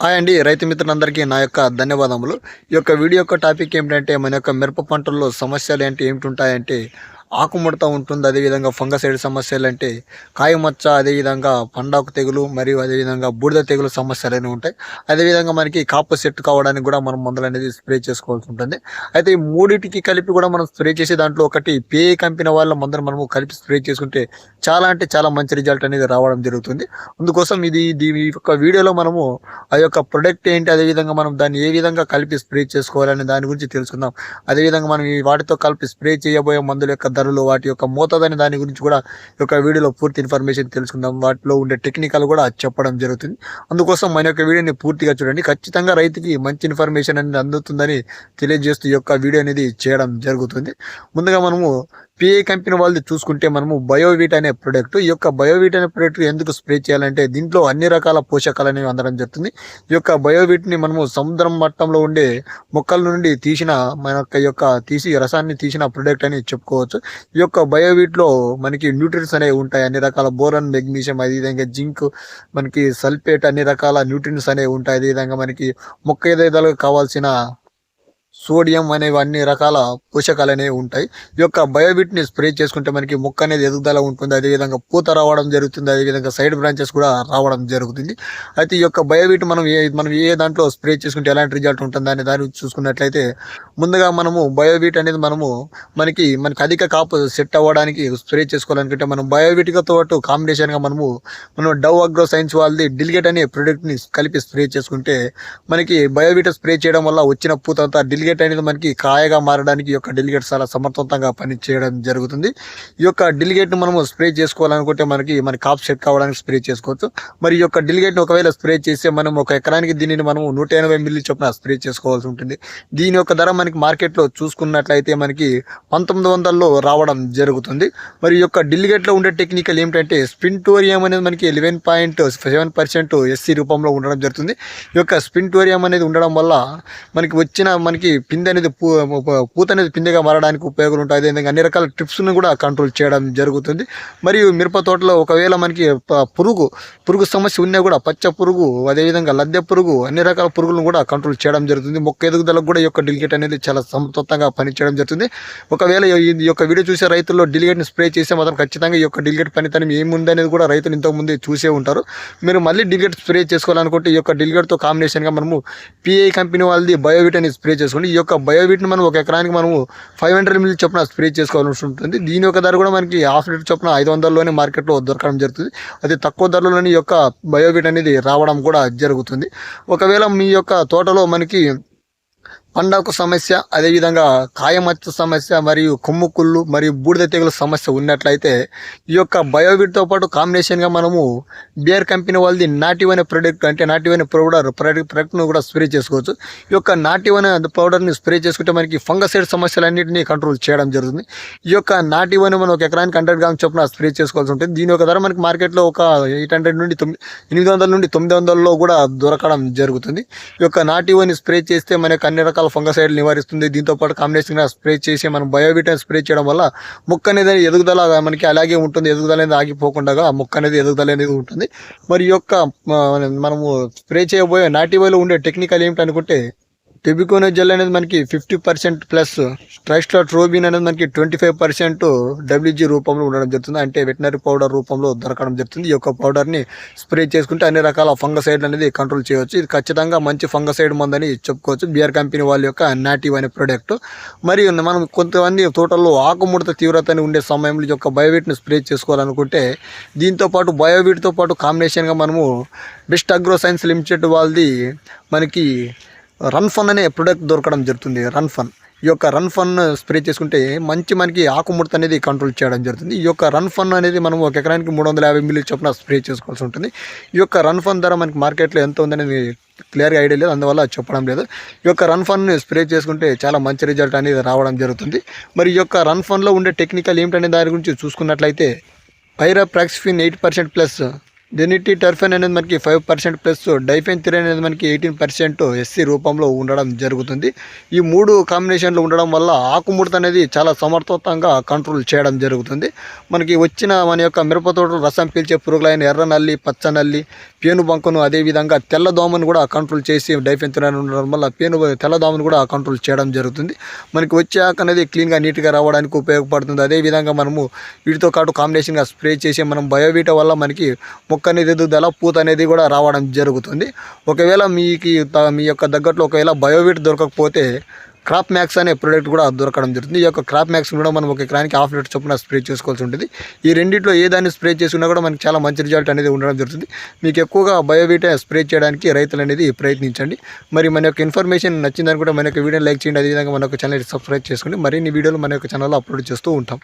Hi అండి రైతు మిత్రులందరికీ నా యొక్క ధన్యవాదములు. ఈ యొక్క వీడియో యొక్క టాపిక్ ఏమిటంటే మన యొక్క మిరప పంటల్లో సమస్యలు ఏంటి ఏమిటి ఉంటాయంటే ఆకుముడత ఉంటుంది. అదేవిధంగా ఫంగసైడ్ సమస్యలు అంటే కాయమచ్చ అదేవిధంగా పండాకు తెగులు మరియు అదేవిధంగా బూడిద తెగులు సమస్యలు అనేవి ఉంటాయి. అదేవిధంగా మనకి కాపు సెట్ కావడానికి కూడా మనం మందులు అనేది స్ప్రే చేసుకోవాల్సి ఉంటుంది. అయితే ఈ మూడింటికి కలిపి కూడా మనం స్ప్రే చేసే దాంట్లో ఒకటి పే కంపెనీ వాళ్ళ మందులు మనము కలిపి స్ప్రే చేసుకుంటే చాలా అంటే చాలా మంచి రిజల్ట్ అనేది రావడం జరుగుతుంది. అందుకోసం ఇది దీని యొక్క వీడియోలో మనము ఆ యొక్క ప్రొడక్ట్ ఏంటి అదేవిధంగా మనం దాన్ని ఏ విధంగా కలిపి స్ప్రే చేసుకోవాలనే దాని గురించి తెలుసుకుందాం. అదేవిధంగా మనం ఈ వాటితో కలిపి స్ప్రే చేయబోయే మందుల యొక్క ధరలు వాటి యొక్క మోతాదని దాని గురించి కూడా యొక్క వీడియోలో పూర్తి ఇన్ఫర్మేషన్ తెలుసుకుందాం. వాటిలో ఉండే టెక్నికల్ కూడా చెప్పడం జరుగుతుంది. అందుకోసం మన యొక్క వీడియోని పూర్తిగా చూడండి. ఖచ్చితంగా రైతుకి మంచి ఇన్ఫర్మేషన్ అనేది అందుతుందని తెలియజేస్తూ ఈ యొక్క వీడియో అనేది చేయడం జరుగుతుంది. ముందుగా మనము పిఏ కంపెనీ వాళ్ళది చూసుకుంటే మనము బయోవీట్ అనే ప్రొడక్ట్ ఈ యొక్క బయోవీట్ అనే ప్రొడక్ట్ ఎందుకు స్ప్రే చేయాలంటే దీంట్లో అన్ని రకాల పోషకాలు అనేవి అందడం జరుగుతుంది. ఈ యొక్క బయోవీట్ని మనము సముద్రం మట్టంలో ఉండే మొక్కల నుండి తీసిన మన యొక్క యొక్క తీసి రసాన్ని తీసిన ప్రొడక్ట్ అని చెప్పుకోవచ్చు. ఈ యొక్క బయోవీట్లో మనకి న్యూట్రిన్స్ అనేవి ఉంటాయి. అన్ని రకాల బోరన్ మెగ్నీషియం అదేవిధంగా జింక్ మనకి సల్ఫేట్ అన్ని రకాల న్యూట్రిన్స్ అనేవి ఉంటాయి. అదేవిధంగా మనకి మొక్క ఏదైతే కావాల్సిన సోడియం అనేవి అన్ని రకాల పోషకాలు అనేవి ఉంటాయి. ఈ యొక్క బయోబిట్ని స్ప్రే చేసుకుంటే మనకి మొక్క అనేది ఎదుగుదల ఉంటుంది. అదేవిధంగా పూత రావడం జరుగుతుంది. అదేవిధంగా సైడ్ బ్రాంచెస్ కూడా రావడం జరుగుతుంది. అయితే ఈ యొక్క బయోబిట్ మనం ఏ మనం ఏ దాంట్లో స్ప్రే చేసుకుంటే ఎలాంటి రిజల్ట్ ఉంటుంది అనే దాన్ని చూసుకున్నట్లయితే ముందుగా మనము బయోబిట్ అనేది మనము మనకి మనకి అధిక కాపు సెట్ అవ్వడానికి స్ప్రే చేసుకోవాలనుకుంటే మనం బయోబిట్తో పాటు కాంబినేషన్గా మనము మనం డవ్ అగ్రో సైన్స్ వాళ్ళది డిలిగేట్ అనే ప్రోడక్ట్ని కలిపి స్ప్రే చేసుకుంటే మనకి బయోబిట్ స్ప్రే చేయడం వల్ల వచ్చిన పూత అంతా డిలిగేట్ అనేది మనకి కాయగా మారడానికి ఈ యొక్క డిలిగేట్ చాలా సమర్థవంతంగా పనిచేయడం జరుగుతుంది. ఈ యొక్క డెలిగేట్ను మనము స్ప్రే చేసుకోవాలనుకుంటే మనకి మన కాప్ సెట్ కావడానికి స్ప్రే చేసుకోవచ్చు. మరి ఈ యొక్క డెలిగేట్ను ఒకవేళ స్ప్రే చేస్తే మనం ఒక ఎకరానికి దీనిని మనం నూట ఎనభై మిల్లీ చొప్పున స్ప్రే చేసుకోవాల్సి ఉంటుంది. దీని యొక్క ధర మనకి మార్కెట్లో చూసుకున్నట్లయితే మనకి పంతొమ్మిది వందల్లో రావడం జరుగుతుంది. మరి ఈ యొక్క డిలిగేట్లో ఉండే టెక్నికల్ ఏమిటంటే స్పింటోరియం అనేది మనకి eleven point seven percent SC రూపంలో ఉండడం జరుగుతుంది. ఈ యొక్క స్పింటోరియం అనేది ఉండడం వల్ల మనకి వచ్చిన మనకి పిందె అనేది పూత అనేది పిందెగా మారడానికి ఉపయోగం ఉంటాయి అదేవిధంగా అన్ని రకాల ట్రిప్స్ను కూడా కంట్రోల్ చేయడం జరుగుతుంది. మరియు మిరప తోటలో ఒకవేళ మనకి పురుగు పురుగు సమస్య ఉన్నా కూడా పచ్చ పురుగు అదేవిధంగా లద్దె పురుగు అన్ని రకాల పురుగులను కూడా కంట్రోల్ చేయడం జరుగుతుంది. మొక్క ఎదుగుదలకు కూడా ఈ యొక్క డిలిగేట్ అనేది చాలా సమతత్వంగా పనిచేయడం జరుగుతుంది. ఒకవేళ ఈ యొక్క వీడియో చూసే రైతుల్లో డిలిగేట్ని స్ప్రే చేస్తే మాత్రం ఖచ్చితంగా ఈ యొక్క డిలిగేట్ పనితనం ఏముందనేది కూడా రైతులు ఇంతకుముందే చూసే ఉంటారు. మీరు మళ్ళీ డిలిగేట్ స్ప్రే చేసుకోవాలనుకుంటే ఈ యొక్క డిలిగేట్తో కాంబినేషన్గా మనము పిఐ కంపెనీ వాళ్ళది బయోవిట్ అని స్ప్రే చేసుకోండి. యొక్క బయోవిట్ని మనం ఒక ఎకరానికి మనము ఫైవ్ హండ్రెడ్ మిల్లీ చొప్పున స్ప్రే చేసుకోవాల్సి ఉంటుంది. దీని యొక్క ధర కూడా మనకి హాఫ్ లీటర్ చొప్పున ఐదు వందలలోనే మార్కెట్లో దొరకడం జరుగుతుంది. అది తక్కువ ధరలోనే యొక్క బయోవిట్ అనేది రావడం కూడా జరుగుతుంది. ఒకవేళ మీ యొక్క తోటలో మనకి పండాకు సమస్య అదేవిధంగా కాయమచ్చ సమస్య మరియు కొమ్ము కుళ్ళు మరియు బూడిద తెగుల సమస్య ఉన్నట్లయితే ఈ యొక్క బయోవిడ్తో పాటు కాంబినేషన్గా మనము బియర్ కంపెనీ వాళ్ళది నాటివైన ప్రొడక్ట్ అంటే నాటివైన పౌడర్ ప్రొడక్ట్ ప్రొడక్ట్ను కూడా స్ప్రే చేసుకోవచ్చు. ఈ యొక్క నాటివైన పౌడర్ని స్ప్రే చేసుకుంటే మనకి ఫంగసైడ్ సమస్యలన్నింటినీ కంట్రోల్ చేయడం జరుగుతుంది. ఈ యొక్క నాటివైన మనం ఒక ఎకరానికి హండ్రెడ్ గ్రామ్స్ చొప్పున స్ప్రే చేసుకోవాల్సి ఉంటుంది. దీని యొక్క ధర మనకి మార్కెట్లో ఒక ఎయిట్ హండ్రెడ్ నుండి తొమ్మిది ఎనిమిది వందల నుండి తొమ్మిది వందలలో కూడా దొరకడం జరుగుతుంది. ఈ యొక్క నాటివైన స్ప్రే చేస్తే మనకు అన్ని రకాల ఫంగసైడ్ నివారిస్తుంది. దీంతో పాటు కాంబినేషన్గా స్ప్రే చేసి మనం బయోవిటన్ స్ప్రే చేయడం వల్ల మొక్క అనేది ఎదుగుదల మనకి అలాగే ఉంటుంది. ఎదుగుదల అనేది ఆగిపోకుండా మొక్క అనేది ఎదుగుదల అనేది ఉంటుంది. మరి యొక్క మనము స్ప్రే చేయబోయే నాటివైలో ఉండే టెక్నికల్ ఏమిటి అనుకుంటే జెల్ అనేది మనకి ఫిఫ్టీ పర్సెంట్ ప్లస్ ట్రోబిన్ అనేది మనకి ట్వంటీ ఫైవ్ పర్సెంట్ డబ్ల్యూజీ రూపంలో ఉండడం జరుగుతుంది. అంటే వెటనరీ పౌడర్ రూపంలో దొరకడం జరుగుతుంది. ఈ యొక్క పౌడర్ని స్ప్రే చేసుకుంటే అన్ని రకాల ఫంగసైడ్ అనేది కంట్రోల్ చేయవచ్చు. ఇది ఖచ్చితంగా మంచి ఫంగసైడ్ మందని చెప్పుకోవచ్చు. బియర్ కంపెనీ వాళ్ళ యొక్క నాటివ్ అనే ప్రోడక్ట్. మరియు మనం కొంతమంది తోటల్లో ఆకుముడత తీవ్రతని ఉండే సమయంలో ఈ యొక్క బయోవీట్ని స్ప్రే చేసుకోవాలనుకుంటే దీంతో పాటు పాటు కాంబినేషన్గా మనము బెస్ట్ అగ్రో సైన్స్ లిమిటెడ్ వాళ్ళది మనకి రన్ ఫన్ అనే ప్రొడక్ట్ దొరకడం జరుగుతుంది రన్ ఫన్. ఈ యొక్క రన్ ఫన్ స్ప్రే చేసుకుంటే మంచి మనకి ఆకుముడత అనేది కంట్రోల్ చేయడం జరుగుతుంది. ఈ యొక్క రన్ ఫన్ అనేది మనం ఒక ఎకరానికి మూడు వందల యాభై మిల్లీ చొప్పున స్ప్రే చేసుకోవాల్సి ఉంటుంది. ఈ యొక్క రన్ ఫన్ ధర మనకి మార్కెట్లో ఎంత ఉందనేది క్లియర్గా ఐడియా లేదు అందువల్ల చెప్పడం లేదు. ఈ యొక్క రన్ ఫన్ స్ప్రే చేసుకుంటే చాలా మంచి రిజల్ట్ అనేది రావడం జరుగుతుంది. మరి ఈ యొక్క రన్ ఫన్లో ఉండే టెక్నికల్ ఏమిటనే దాని గురించి చూసుకున్నట్లయితే pyriproxyfen eight percent plus డెనిటీ టర్ఫెన్ అనేది మనకి ఫైవ్ పర్సెంట్ ప్లస్ డైఫెన్ త్రీ అనేది మనకి ఎయిటీన్ పర్సెంట్ ఎస్సీ రూపంలో ఉండడం జరుగుతుంది. ఈ మూడు కాంబినేషన్లు ఉండడం వల్ల ఆకుముడత అనేది చాలా సమర్థవంతంగా కంట్రోల్ చేయడం జరుగుతుంది. మనకి వచ్చిన మన యొక్క మిరప తోటలు రసం పీల్చే పురుగులైన ఎర్ర నల్లి పచ్చ నల్లి పేను బంకను అదేవిధంగా తెల్ల దోమను కూడా కంట్రోల్ చేసి డైఫెన్ త్రీ ఉండడం వల్ల పేను తెల్ల దోమను కూడా కంట్రోల్ చేయడం జరుగుతుంది. మనకి వచ్చే ఆకు అనేది క్లీన్గా నీట్గా రావడానికి ఉపయోగపడుతుంది. అదేవిధంగా మనము వీటితో పాటు కాంబినేషన్గా స్ప్రే చేసి మనం బయోవీట వల్ల మనకి మొక్క అనేది ఎదుగుదల పూత అనేది కూడా రావడం జరుగుతుంది. ఒకవేళ మీకు మీ యొక్క దగ్గరలో ఒకవేళ బయోవిట్ దొరకకపోతే క్రాప్ మ్యాక్స్ అనే ప్రోడక్ట్ కూడా దొరకడం జరుగుతుంది. ఈ యొక్క క్రాప్ మ్యాక్స్ కూడా మనం ఒక ఎకరానికి హాఫ్ లీటర్ చొప్పున స్ప్రే చేసుకోవాల్సి ఉంటుంది. ఈ రెండింటిలో ఏ దాన్ని స్ప్రే చేసుకున్నా కూడా మనకి చాలా మంచి రిజల్ట్ అనేది ఉండడం జరుగుతుంది. మీకు ఎక్కువగా బయోవీటే స్ప్రే చేయడానికి రైతులు అనేది ప్రయత్నించండి. మరి మన యొక్క ఇన్ఫర్మేషన్ నచ్చిందని కూడా మన యొక్క వీడియో లైక్ చేయండి. అదేవిధంగా మన యొక్క ఛానల్ సబ్స్క్రైబ్ చేసుకోండి. మరిన్ని వీడియోలు మన యొక్క ఛానల్లో అప్లోడ్ చేస్తూ ఉంటాం.